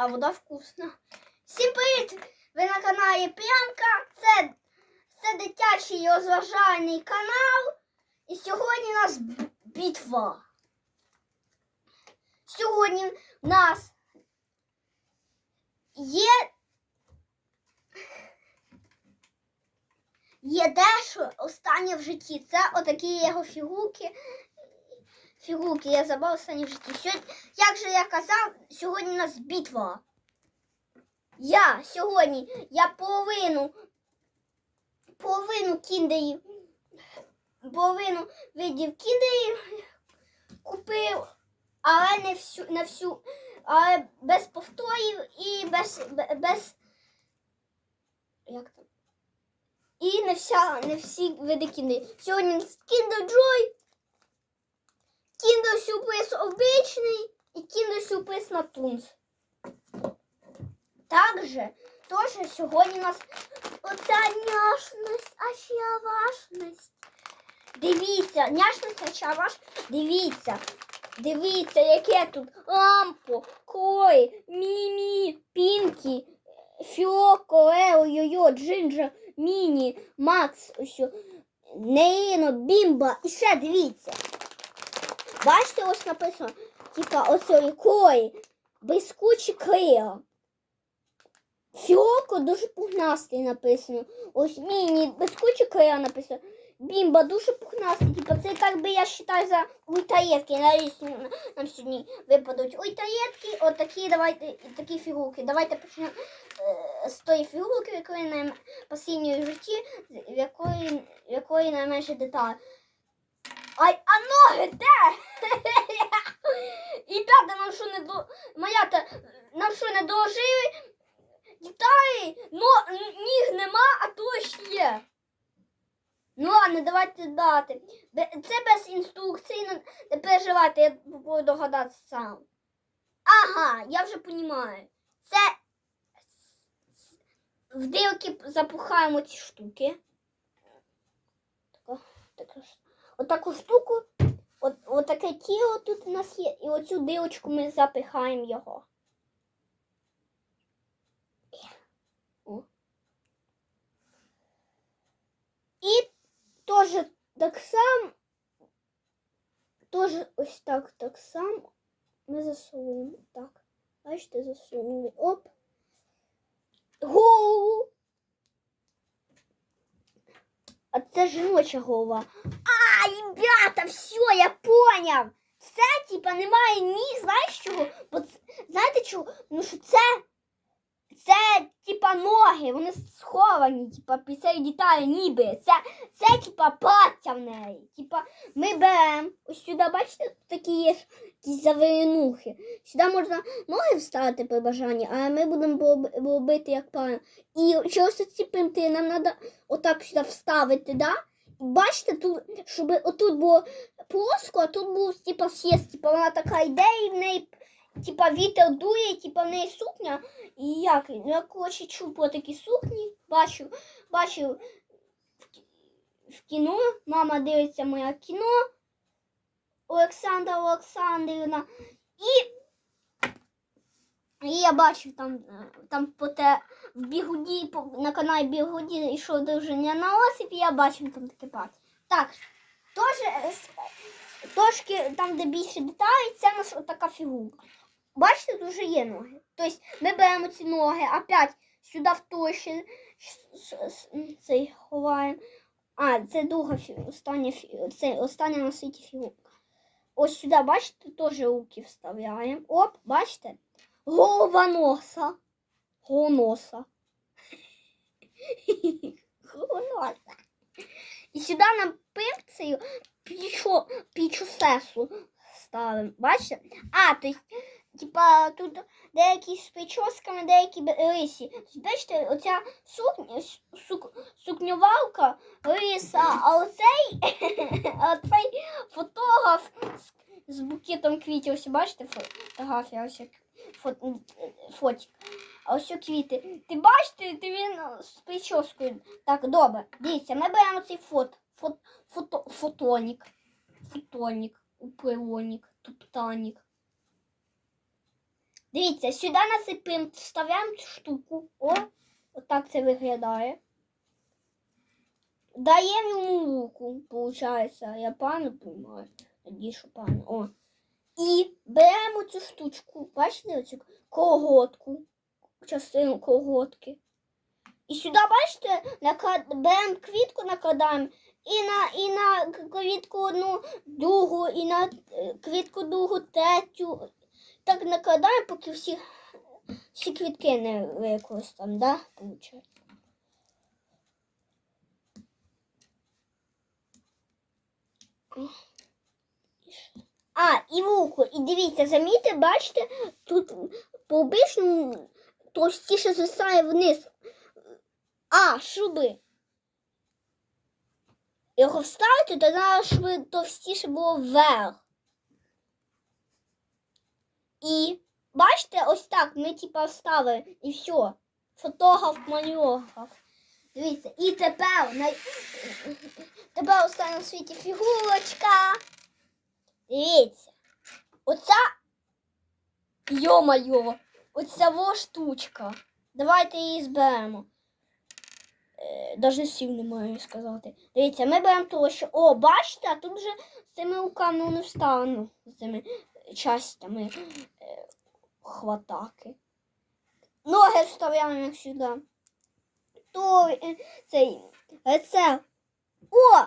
а вода вкусна. Всім привіт! Ви на каналі Прямка. Це, це дитячий розважальний канал. І сьогодні у нас битва. Сьогодні в нас є. Є дещо останнє в житті. Це отакі його фігурки. Фігурки, я забав останнє в житті. Сьогодні, як же я казав, сьогодні у нас битва. Я сьогодні, я половину, половину кіндерів, половину видів кіндерів купив, але не всю, не всю, але без повторів і без, без, як там? І не, вся, не всі види кіндерів. Сьогодні Kinder Joy, Kinder Сюрприз обичний і Kinder на Тунс. Также теж сьогодні у нас оця няшність, а ще важність. Дивіться, няшність, а ще ваш. Дивіться. Дивіться, яке тут лампо, Кой, Мімі, Пінкі, Фіоко, Ео, Йо-Йо, Джинджа, Міні, Макс, о, Неїно, Бімба. І ще дивіться. Бачите, ось написано, типа ось Кой, Блискучі Клео. Фіоко дуже пухнастий написано. Ось міні безкучі края написано. Бімба дуже пухнастий. Типа це так би я вважаю за ультаєтки. Навіть нам сьогодні випадуть ультаєтки. От такі давайте і такі фігурки. Давайте почнемо е, з тої фігурки, якої постійній в житті, в якої, якої найменше деталей. Ай, а ноги де? І п'ята нам що не до. Моя та нам що не доложили. Деталі, но ніг нема, а то є. Ну ладно, давайте дати. Це без інструкції, не- переживайте, я буду догадатися сам. Ага, я вже розумію. Це в дилки запухаємо ці штуки. Така, ш- Отаку штуку, от, отаке тіло тут у нас є, і оцю дилочку ми запихаємо його. І теж так само, теж ось так, так само ми засовуємо. Так. Бачите, засунули. Оп. Голову. А це жіноча голова. А, ребята, все, я поняв. Це, типа, немає ні, знаєш чого? Бо знаєте чого? Ну що це, це, типа, ноги, вони сховані, типа, цією деталі ніби. Це, це, типа, плаття в неї. Типа, ми беремо, ось сюди, бачите, такі є якісь завинухи. Сюди можна ноги вставити при бажанні, а ми будемо роб- робити як правильно. І чогось ці пинти нам треба отак сюди вставити, да? Бачите, тут, щоб отут було плоско, а тут був типа сєст, типа вона така йде і в неї типа вітер дує, типа в неї сукня. І як? Ну, я коротше чув про такі сукні, бачу, бачу в кіно, мама дивиться моє кіно. Олександра Олександрівна. І, і я бачив там, е, там по те, в бігуді, на каналі Бігуді йшов друження на осип, і я бачив там таке бачу. Так, теж, е, трошки там, де більше деталей, це нас така фігурка. Бачите, тут вже є ноги. Тобто ми беремо ці ноги, опять сюди в той цей ховаємо. А, це друга остання, це остання на світі фігурка. Ось сюди, бачите, теж руки вставляємо. Оп, бачите? Голова носа. Голоноса. Голоноса. І сюди нам пипцею пічу, ставимо. Бачите? А, то есть, типа, тут деякі з прическами, деякі лисі. Бачите, оця сукня, сук, сукнювалка лиса, а оцей, оцей фотограф з, з букетом квітів. Ось бачите фотографія, ось фот, фотик. А ось квіти. Ти бачите, ти він з прическою. Так, добре. Дивіться, ми беремо цей фот, фот, фото, фотонік. Фотонік, упилонік, туптанік. Дивіться, сюди насипимо, вставляємо цю штуку. О, отак це виглядає. Даємо йому руку, виходить. Я пану приймаю. Надію, що пану. О. І беремо цю штучку, бачите, оцю колготку, частину колготки. І сюди, бачите, наклад... беремо квітку, накладаємо і на, і на квітку одну другу, і на е, квітку другу третю. Так накладаємо, поки всі, всі квітки не використаємо, да? Получається. А, і вухо. І дивіться, замітьте, бачите, тут по обичному товстіше звисає вниз. А, шуби. Його вставити, то треба, щоб товстіше було вверх. І бачите, ось так ми типа вставили і все. Фотограф малюграф. Дивіться, і тепер на... тепер остання на світі фігурочка. Дивіться. Оця. Йо-майо, оця во штучка. Давайте її зберемо. Е, Даже сил немає сказати. Дивіться, ми беремо того, що. О, бачите, а тут вже з цими руками не встану. З цими частями е, хватаки. Ноги вставляємо сюди. То е, цей рецепт. О!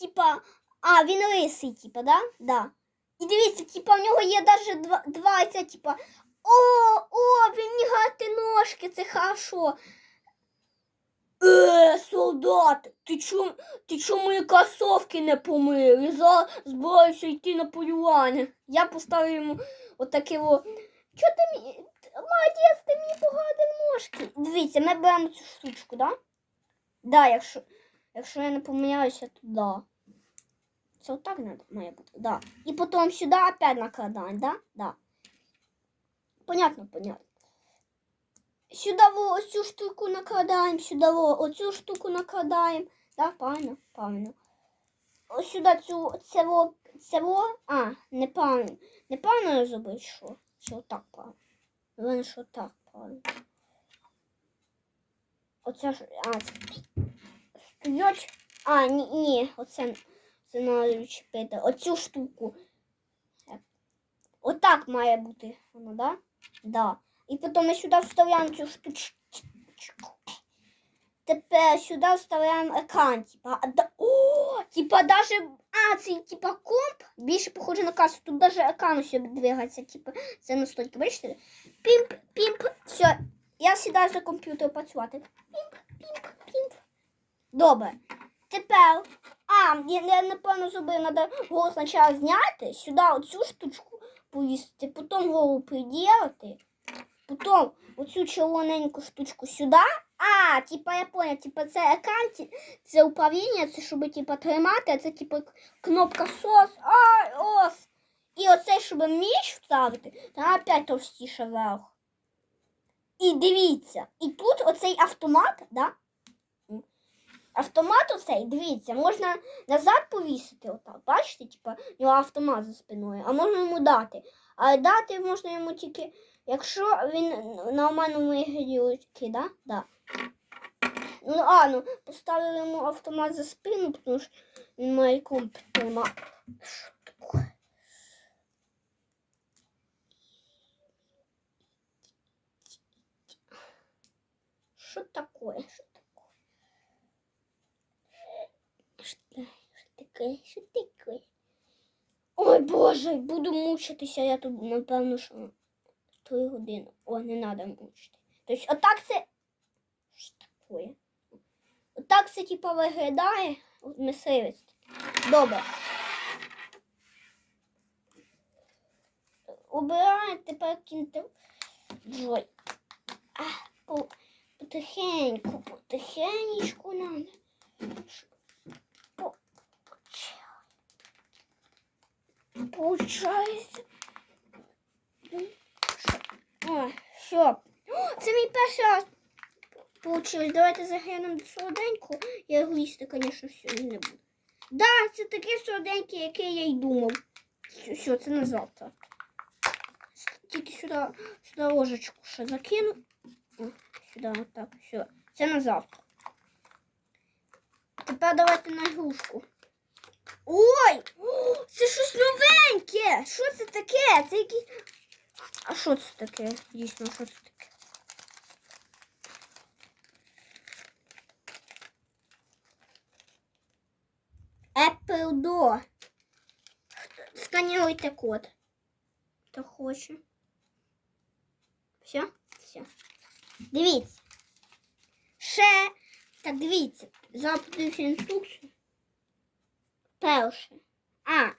Типа, а, він лисий, типа, да? Да. І дивіться, типа, в нього є навіть два, два це, типа. О, о, він мігати ножки, це хорошо. Е, солдат, ти чому ти чому мої кросовки не помив? Я зараз збираюся йти на полювання. Я поставив йому отаке о. Чого ти мені. Молодець, ти мені погладив ножки. Дивіться, ми беремо цю штучку, да? Да, якщо, якщо я не помиляюся, то да. Це отак має бути, да. І потім сюди опять накладаємо, да? Да. Понятно, понятно. Сюди во ось штуку накладаємо, сюди во оцю штуку накладаємо. Да, правильно, правильно. Ось сюди цю, це во, це во, а, неправильно. Неправильно я зробив, що? Що так правильно. Вони що так правильно. Оце ж, а, стоять. А, ні, ні, оце, це треба відчепити. Оцю штуку. Отак має бути воно, да? Да. І потім ми сюди вставляємо цю штучку. Тепер сюди вставляємо екран. Типа, да, о, типа даже, а, це типа комп більше похоже на касу. Тут даже екран усе двигається. Типа, це настільки, бачите? Пімп, пімп, все. Я сідаю за комп'ютер працювати. Пімп, пімп, пімп. Добре. Тепер, а, я, я напевно зробив, треба голову спочатку зняти, сюди оцю штучку повісити, потім голову приділити. Потім оцю червоненьку штучку сюди. А, типа я понял, типа це екран, це управління, це щоб типа тримати, а це типа кнопка сос. Ай, ос. І оце, щоб між вставити, там опять товстіше вверх. І дивіться, і тут оцей автомат, да? Автомат оцей, дивіться, можна назад повісити отак. Бачите, типа, у нього автомат за спиною, а можна йому дати. А дати можна йому тільки, якщо він на нормальному ігрілки, да? Да. Ну, а, ну, поставили йому автомат за спину, тому що він має комп тримати. Що таке? Що таке? Що таке? Що таке? Що таке? Що таке? Ой, Боже, буду мучитися, я тут, напевно, що три години. О, не треба мучити. Тобто, отак це. Що таке? Отак це, типа, виглядає. Мисливець. Добре. Убираємо тепер кінти. Джой. По, потихеньку, потихеньку надо. По, Получається. О, все. О, це мій перший раз получилось. Давайте заглянемо до солоденьку. Я його звісно, сьогодні не буду. Да, це таке солоденьке, яке я й думав. Все, все це на завтра. тільки сюди, сюди ложечку ще закину. О, сюди, отак, все. Це на завтра. Тепер давайте на грушку. Ой! О, це щось новеньке! Що це таке? Це якісь. А що це таке? Дійсно, що це таке? Apple Door. Сканіруйте код. Хто хоче. Все? Все. Дивіться. Ще. Так, дивіться. Запитую інструкцію. Перше. А.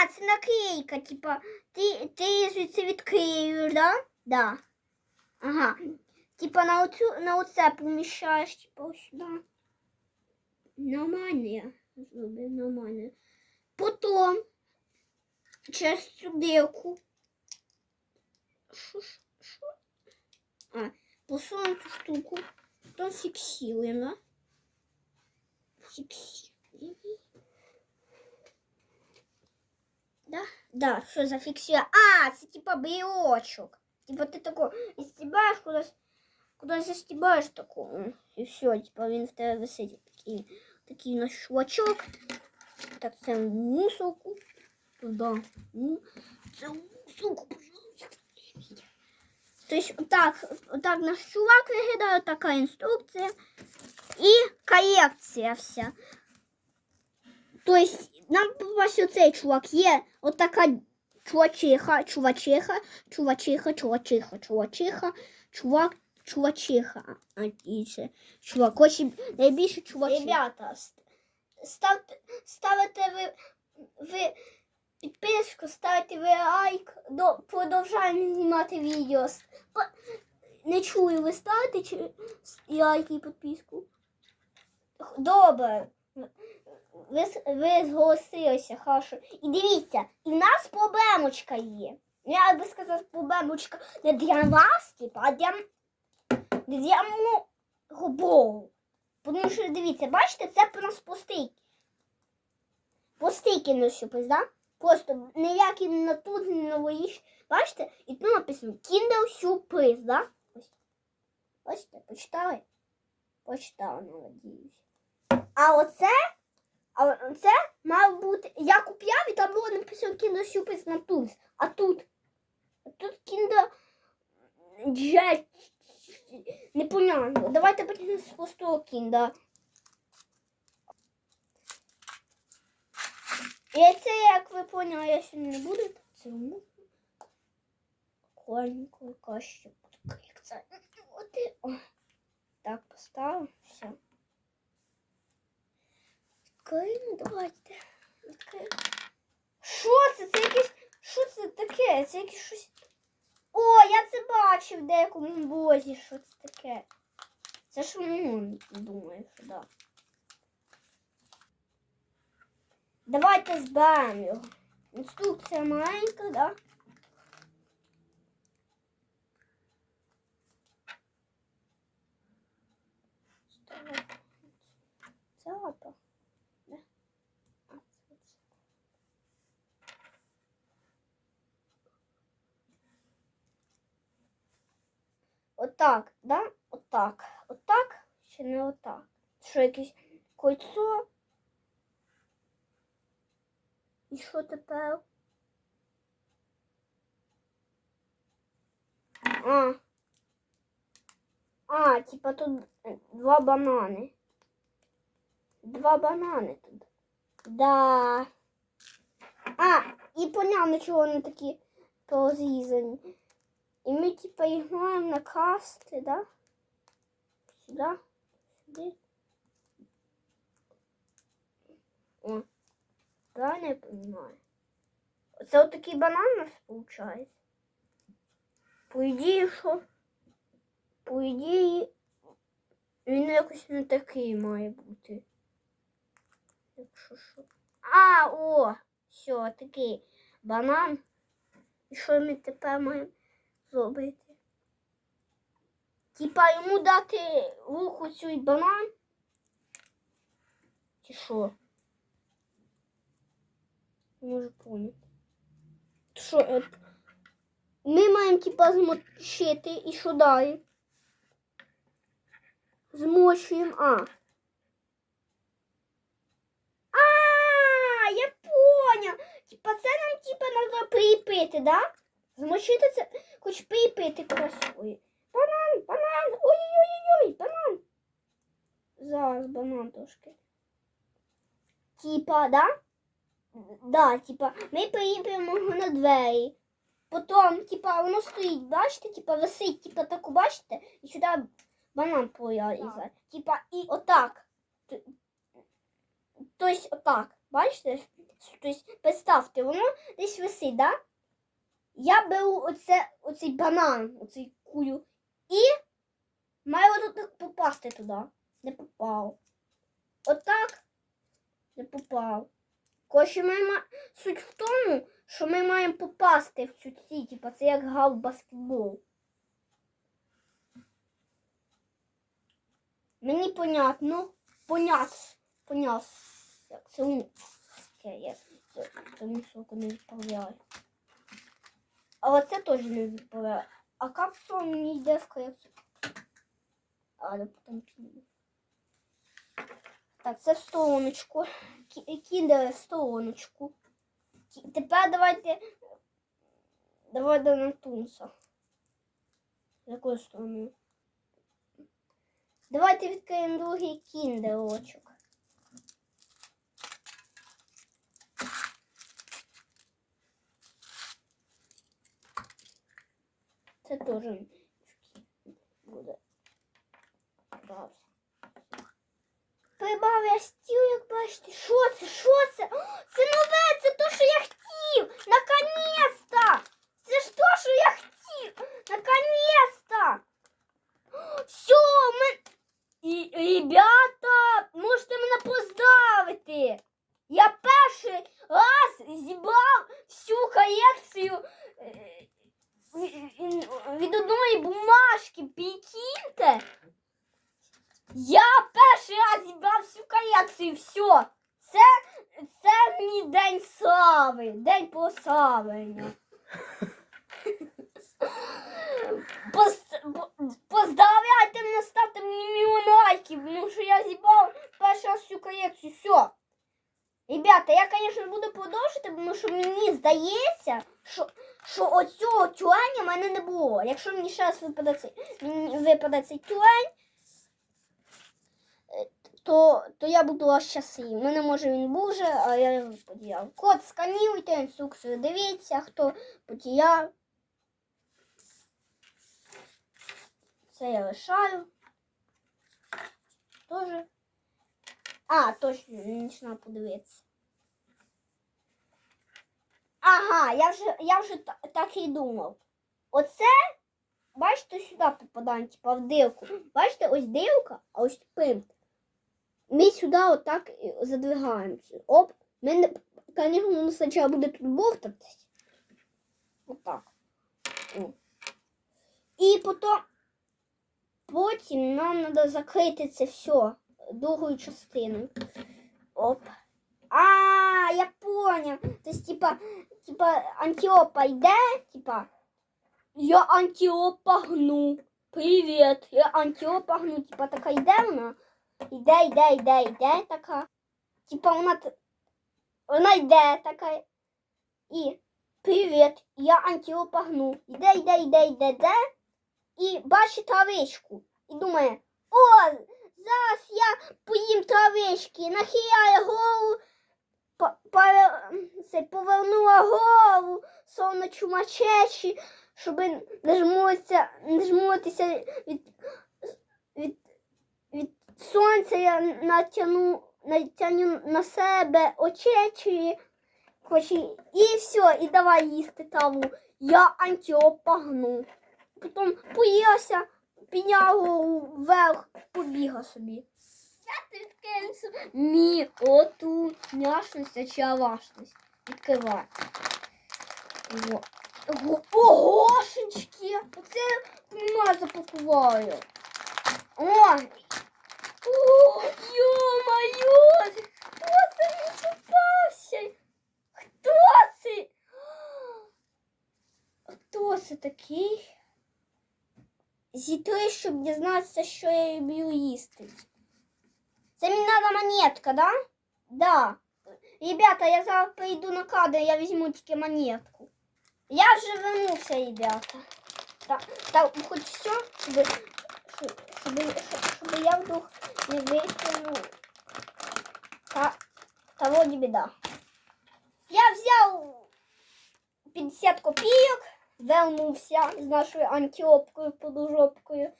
А, це наклейка, типа, ти, ти її звідси відкриєш, да? Да. Ага. Типа на оцю, на оце поміщаєш, типа, ось сюди. Нормально я зробив, нормально. Потім через цю дирку. Що, ж- що? А, посунемо цю штуку. Потім фіксуємо. да? Фіксуємо. Да? Да, що зафіксує? А, це типа брелочок. Типа ти тако стібаєш кудись, кудись застібаєш таку. м, І все, типа він в тебе висить. Такий, такий наш швачок. Так, це в мусорку. Туди. Ну, Це в мусорку, пожалуйста. Тобто, отак, отак наш чувак виглядає, така інструкція. І корекція вся. Тобто, Нам попався оцей чувак. Є отака чувачиха, чувачиха, чувачиха, чувачиха, чувачиха, чувак, чувачиха. А і це чувак. Коротше, найбільше чувачиха. Ребята, ставте, ставите ви, ви підписку, ставте ви лайк, до, продовжаємо знімати відео. Не чую, ви ставите чи лайк і підписку? Добре. Ви, зголосилися, хорошо. І дивіться, і в нас проблемочка є. Я би сказав, проблемочка не для вас, типу, а для, для мого Богу. Тому що дивіться, бачите, це про нас пустий. Пустий кінощупець, да? Просто ніякий на тут, не на. Бачите? І тут написано Kindle сюрприз, да? Ось. Бачите, почитали? Почитали, надіюсь. А оце, а оце мав бути. Я купляв і там було написано Kindle сюрприз на тут. А тут. Тут Kindle Jet. Непонятно. Давайте почнемо з простого Kindle. І це, як ви поняли, я сьогодні не буду. Це. Прикольненько, буде як це. Так, поставив. Все. Відкриємо, давайте. Відкриємо. Що це? Це якесь. Що це таке? Це якесь щось. О, я це бачив в деякому бозі. Що це таке? Це ж ну, думаю, що да. Давайте зберемо його. Інструкція маленька, да? Це лапа. Да? А, це це. Отак, да? Отак. Отак чи не отак? Що якесь кольцо? І що тепер? А. А, типа тут два банани. Два банани тут. Да. А, і понятно, чого вони такі порозрізані. І ми, типа, їх маємо накласти, да? Сюди, сюди. О. Правильно я понимаю? Це от такий банан у нас виходить. По ідеї, що? По ідеї, він якось не такий має бути. Якщо що. А, о! Все, такий банан. І що ми тепер маємо зробити? Типа йому дати в ухо цей банан? Чи що? Не можу поняти. Що, е, Ми маємо типа змочити і що далі? Змочуємо, а. А, я поняв. Типа це нам типа треба припити, да? Змочити це, хоч припити красою. Банан, банан, ой-ой-ой, банан. Зараз банан трошки. Типа, да? Да, типа, ми приїдемо його на двері. Потім, типа, воно стоїть, бачите, типа, висить, типа, таку, бачите, і сюди банан порізати. Типа, і отак. Тобто отак, бачите? Тобто, представте, воно десь висить, да? Я беру оце, оцей банан, оцей кую, і маю отут попасти туди. Не попав. Отак не попав. Коротше, ми ма... суть в тому, що ми маємо попасти в цю ці, типа це як грав баскетбол. Мені понятно, понятно, понятно, як це у таке, як це, це мусорку не відправляє. А оце теж не відправляє. А капсула мені йде в колекцію. Але потім піду. Так, це в стороночку. Кі- Кіндери стороночку. Тепер давайте. Давайте на тунса. З якої сторони? Давайте відкриємо другий кіндерочок. Це теж буде. Раз. Прибав я стіл, як бачите. Що це? Що це? О, Це нове, це то, що я хотів. Наконец-то! Це ж то, що я хотів. Наконец-то! Все, ми... І, ребята, можете випаде цей е, то, то я буду аж щасливий. У мене може він був вже, а я його подіяв. Код скануйте, інструкцію дивіться, хто подіяв. Це я лишаю. Тоже. А, точно, не подивитися. Ага, я вже, я вже так і думав. Оце, бачите, сюди попадаємо, типа в дилку. Бачите, ось дилка, а ось пимп. Ми сюди отак задвигаємося. Оп. Ми не, звісно, спочатку буде тут бовтатись. Отак. І потім, потім нам треба закрити це все другою частиною. Оп. А, я понял. Тобто, типа, типа, антиопа йде, типа, я антиопа гну. Привіт, я антиопа гну. Типа, така йде вона. Йде, йде, йде, йде така. Типа, вона, вона йде така. І, привіт, я антиопа гну. Йде, йде, йде, йде, йде. І бачить травичку. І думає, о, зараз я поїм травички, нахиляє голову, повернула голову, словно чумачечі, щоб не жмутися, від, від, від сонця, я натягну, натягну на себе очечі, хоч і, і все, і давай їсти траву. Я антіопагну. Потім поївся, підняв вверх, побігав собі. Ні, оту няшність, чи авашність. Відкривай. Ого, Огошечки! Оце я запакуваю. О! О, ё-моё! Хто це мені попався? Хто це? Хто це такий? Зійти, щоб дізнатися, що я люблю їсти. Це мені треба монетка, да? Да. Ребята, я зараз прийду на кадр, я візьму тільки монетку. Я вже вернувся, ребята. Так, так хоч все, щоб, щоб, щоб, щоб я вдруг не витягнув. Та, та вроді біда. Я взяв 50 копійок, вернувся з нашою антилопкою подужопкою.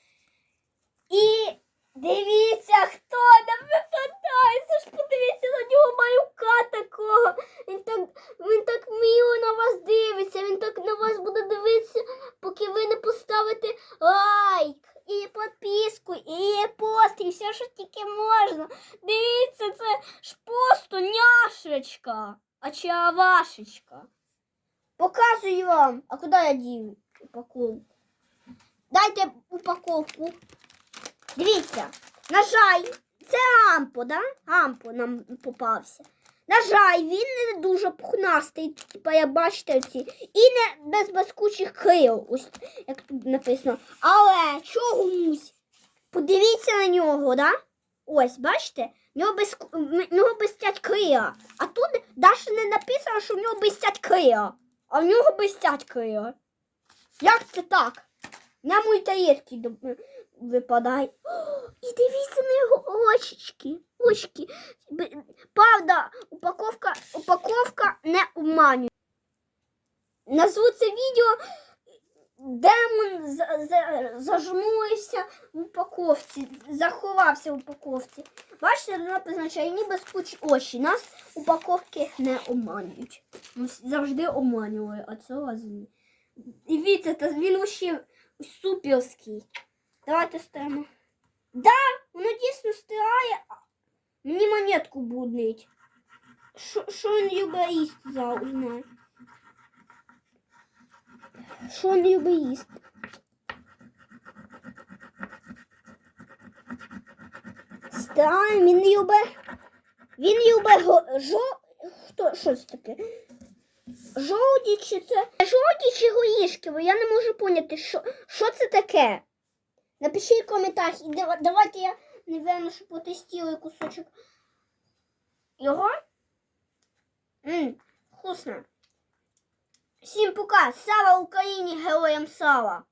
І дивіться, хто нам випадається. Ж подивіться на нього малюка такого. Він так, він так мило на вас дивиться. Він так на вас буде дивитися, поки ви не поставите лайк. І підписку, і пост, і все, що тільки можна. Дивіться, це ж просто няшечка, а чи авашечка. Показую вам. А куди я дію упаковку? Дайте упаковку. Дивіться, на жаль, це ампо, да? Ампо нам попався. На жаль, він не дуже пухнастий, типа, як бачите, ці, і не без блискучих крил, ось як тут написано. Але чогомусь, подивіться на нього, да? Ось, бачите? В нього, без, в нього блистять крила. А тут навіть не написано, що в нього блистять крила. А в нього блистять крила. Як це так? На мої таєтки випадає. І дивіться на його очечки. Очки. Правда, упаковка, упаковка не обманює. Назву це відео Демон за- за- зажмурився в упаковці, заховався в упаковці. Бачите, вона позначає ніби скучі очі. Нас упаковки не обманюють. Ми завжди обманювали, а цього разу ні. Дивіться, та він вообще суперський. Давайте ставимо. Да, воно дійсно стирає. Мені монетку буднить. Що він любить їсти, узнаю. Що він любить їсти? Стирає, він любить. Він любить го- жо... Хто, що це таке? Жовті чи це? Жовті чи горішки? Бо я не можу поняти, що, що це таке. Напишіть в коментарях. І давайте я, напевно, що потестую кусочок його. Ммм, вкусно. Всім пока. Слава Україні, героям слава!